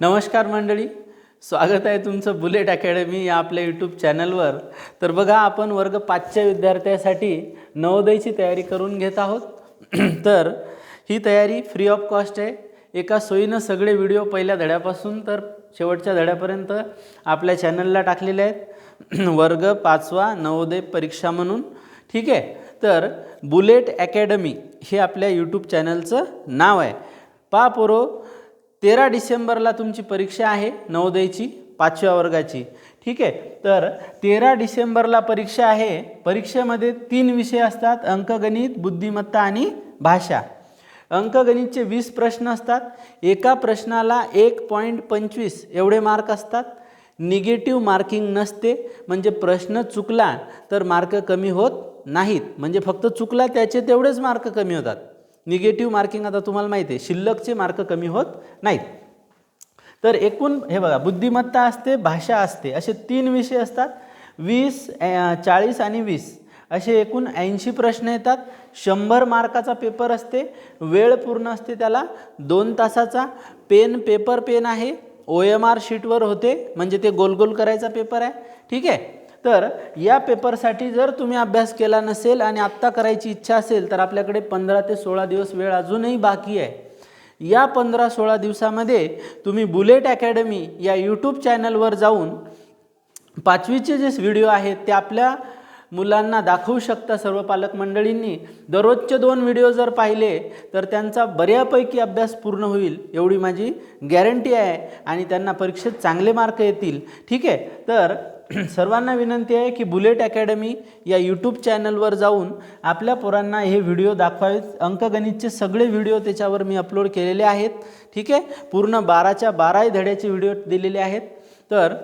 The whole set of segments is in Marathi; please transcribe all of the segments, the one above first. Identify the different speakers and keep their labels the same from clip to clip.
Speaker 1: नमस्कार मंडळी. स्वागत आहे तुमचं बुलेट अकॅडमी या आपल्या यूट्यूब चॅनलवर. तर बघा आपण वर्ग पाचच्या विद्यार्थ्यासाठी नवोदयची तयारी करून घेत आहोत. तर ही तयारी फ्री ऑफ कॉस्ट आहे. एका सोयीनं सगळे व्हिडिओ पहिल्या धड्यापासून तर शेवटच्या धड्यापर्यंत आपल्या चॅनलला टाकलेले आहेत. वर्ग पाचवा नवोदय परीक्षा म्हणून. ठीक आहे? तर बुलेट अकॅडमी हे आपल्या यूट्यूब चॅनलचं नाव आहे. पा पोरो तेरा डिसेंबरला तुमची परीक्षा आहे नवोदयची पाचव्या वर्गाची. ठीक आहे? तर तेरा डिसेंबरला परीक्षा आहे. परीक्षेमध्ये तीन विषय असतात अंकगणित बुद्धिमत्ता आणि भाषा. अंकगणितचे वीस प्रश्न असतात. एका प्रश्नाला एक पॉईंट पंचवीस एवढे मार्क असतात. निगेटिव्ह मार्किंग नसते. म्हणजे प्रश्न चुकला तर मार्क कमी होत नाहीत. म्हणजे फक्त चुकला त्याचे तेवढेच मार्क कमी होतात. निगेटिव्ह मार्किंग आता तुम्हाला माहिती आहे. शिल्लकचे मार्क कमी होत नाहीत. तर एकूण हे बघा बुद्धिमत्ता असते भाषा असते असे तीन विषय असतात. वीस चाळीस आणि वीस. असे एकूण ऐंशी प्रश्न येतात. शंभर मार्काचा पेपर असते. वेळ पूर्ण असते त्याला. दोन तासाचा. पेन पेपर पेन आहे. ओ एम आर शीटवर होते. म्हणजे ते गोल गोल करायचा पेपर आहे. ठीक आहे? तर या पेपरसाठी जर तुम्ही अभ्यास केला नसेल आणि आत्ता करायची इच्छा असेल तर आपल्याकडे पंधरा ते सोळा दिवस वेळ अजूनही बाकी आहे. या पंधरा सोळा दिवसामध्ये तुम्ही बुलेट अकॅडमी या यूट्यूब चॅनलवर जाऊन पाचवीचे जे व्हिडिओ आहेत ते आपल्या मुलांना दाखवू शकता सर्व पालक मंडळींनी. दररोजचे दोन व्हिडिओ जर पाहिले तर त्यांचा बऱ्यापैकी अभ्यास पूर्ण होईल एवढी माझी गॅरंटी आहे आणि त्यांना परीक्षेत चांगले मार्क येतील. ठीक आहे? तर सर्वांना विनंती आहे की बुलेट अकॅडमी या यूट्यूब चॅनलवर जाऊन आपल्या पोरांना हे व्हिडिओ दाखवावेत. अंकगणितचे सगळे व्हिडिओ त्याच्यावर मी अपलोड केलेले आहेत. ठीक आहे? पूर्ण बाराच्या बाराही धड्याचे व्हिडिओ दिलेले आहेत. तर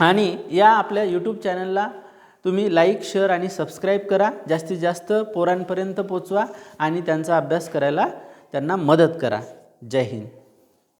Speaker 1: आणि या आपल्या यूट्यूब चॅनलला तुम्ही लाईक शेअर आणि सबस्क्राईब करा. जास्तीत जास्त पोरांपर्यंत पोचवा आणि त्यांचा अभ्यास करायला त्यांना मदत करा. जय हिंद.